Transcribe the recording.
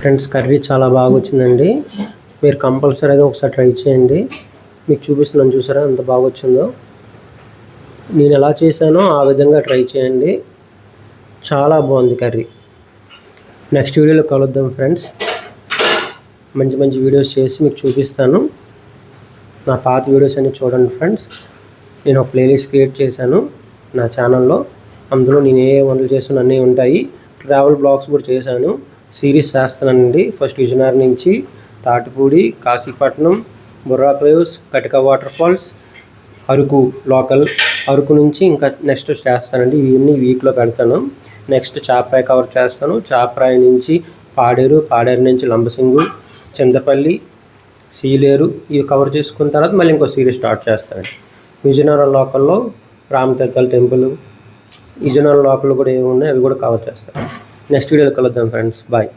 Friends curry చాలా బాగా వచ్చిందండి మీరు కంపల్సరీగా ఒకసారి ట్రై చేయండి. మీకు చూపిస్తున్నాను చూసారా ఎంత బాగా వచ్చిందో నేను ఎలా చేశానో ఆ విధంగా ట్రై చేయండి. చాలా బాగుంది కర్రీ. నెక్స్ట్ వీడియోలో కలుద్దాం ఫ్రెండ్స్. మంచి మంచి వీడియోస్ చేసి మీకు చూపిస్తాను. నా పాత వీడియోస్ అన్ని చూడండి ఫ్రెండ్స్. నేను ఒక ప్లేలిస్ట్ క్రియేట్ చేశాను నా ఛానల్లో అందులో నేను ఏ వంటలు చేస్తున్నా అన్నీ ఉంటాయి. ట్రావెల్ బ్లాగ్స్ కూడా చేశాను. సిరీస్ చేస్తానండి ఫస్ట్ విజయనగరం నుంచి Tatipudi Kasipatnam Borra caves Katiki water falls Araku local Araku నుంచి ఇంకా నెక్స్ట్ చేస్తానండి. ఇవన్నీ వీక్లో పెడతాను. నెక్స్ట్ చాపరాయి కవర్ చేస్తాను. చాపరాయి నుంచి పాడేరు పాడేరు నుంచి లంబసింగు చింతపల్లి సీలేరు ఇవి కవర్ చేసుకున్న తర్వాత మళ్ళీ ఇంకో సిరీస్ స్టార్ట్ చేస్తానండి. విజయనగరం లోకల్లో రామతీర్థాల టెంపుల్ విజయనగరం లోకల్ కూడా ఏమి ఉన్నాయి అవి కూడా కవర్ చేస్తాను. నెక్స్ట్ వీడియోలో కలుద్దాం ఫ్రెండ్స్ బాయ్